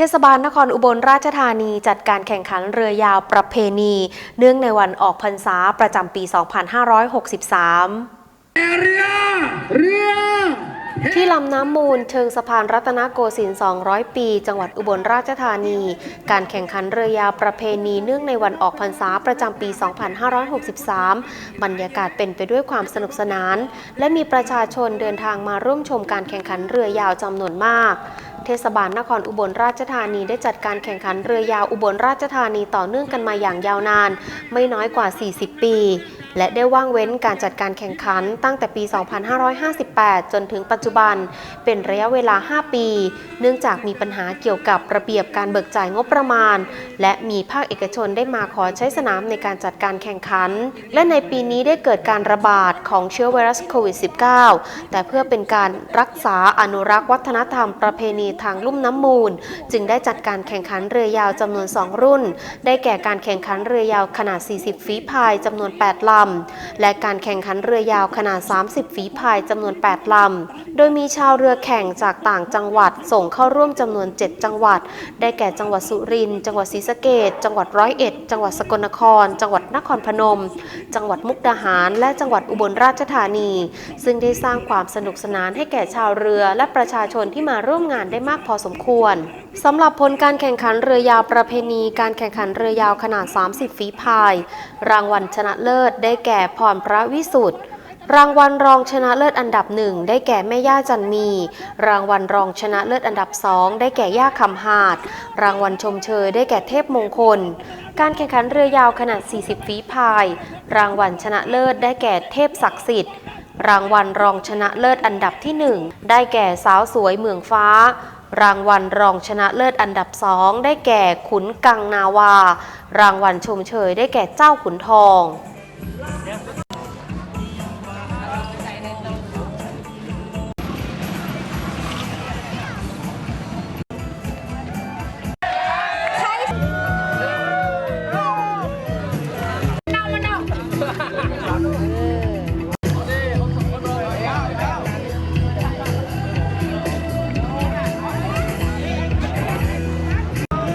ทศบาลนครอุบลราชธานีจัดการแข่งขันเรือยาวประเพณี เนื่องในวันออกพรรษาประจำปี 2563เรือ ลำน้ำมูลเชิงสะพานรัตนโกสินทร์ 200 ปี จังหวัดอุบลราชธานี การแข่งขันเรือยาวประเพณีเนื่องในวันออกพรรษาประจำปี 2563 บรรยากาศเป็นไปด้วยความสนุกสนาน และมีประชาชนเดินทางมาร่วมชมการแข่งขันเรือยาวจำนวนมากเทศบาลนครอุบลราชธานีได้จัดการแข่งขันเรือยาวอุบลราชธานีต่อเนื่องกันมาอย่างยาวนาน ไม่น้อยกว่า 40 ปี และได้ว่างเว้นการจัดการแข่งขันตั้งแต่ปี 2558 จนถึงปัจจุบัน เป็นระยะเวลา 5 ปี เนื่องจากมีปัญหาเกี่ยวกับระเบียบการเบิกจ่ายงบประมาณ และมีภาคเอกชนได้มาขอใช้สนามในการจัดการแข่งขัน และในปีนี้ได้เกิดการระบาดของเชื้อไวรัสโควิด -19 แต่เพื่อเป็นการรักษาอนุรักษ์วัฒนธรรมประเพณีทางลุ่มน้ำมูล จึงได้จัดการแข่งขันเรือยาวจำนวน 2 รุ่น ได้แก่การแข่งขันเรือยาวขนาด 40 ฝีพายจำนวน 8 ลำและการแข่งขันเรือยาวขนาด 30 ฝีพายจำนวน 8 ลำ โดยมีชาวเรือแข่งจากต่างจังหวัดส่งเข้าร่วมจำนวน 7 จังหวัด ได้แก่จังหวัดสุรินทร์จังหวัดศรีสะเกษจังหวัดร้อยเอ็ด จังหวัดสกลนคร จังหวัดนครพนม จังหวัดมุกดาหาร และจังหวัดอุบลราชธานี ซึ่งได้สร้างความสนุกสนานให้แก่ชาวเรือ และประชาชนที่มาร่วมงานได้มากพอสมควรสำหรับผลการแข่งขันเรือยาวประเพณี การแข่งขันเรือยาวขนาด 30 ฝีพาย รางวัลชนะเลิศได้แก่พรพระวิสุทธิ์ รางวัลรองชนะเลิศอันดับหนึ่งได้แก่แม่ย่าจันมี รางวัลรองชนะเลิศอันดับสองได้แก่ย่าคำหาด รางวัลชมเชยได้แก่เทพมงคล การแข่งขันเรือยาวขนาด 40 ฝีพาย รางวัลชนะเลิศได้แก่เทพศักดิ์สิทธิ์ รางวัลรองชนะเลิศอันดับที่หนึ่งได้แก่สาวสวยเมืองฟ้า รางวัลรองชนะเลิศอันดับสองได้แก่ขุนกังนาวา รางวัลชมเชยได้แก่เจ้าขุนทอง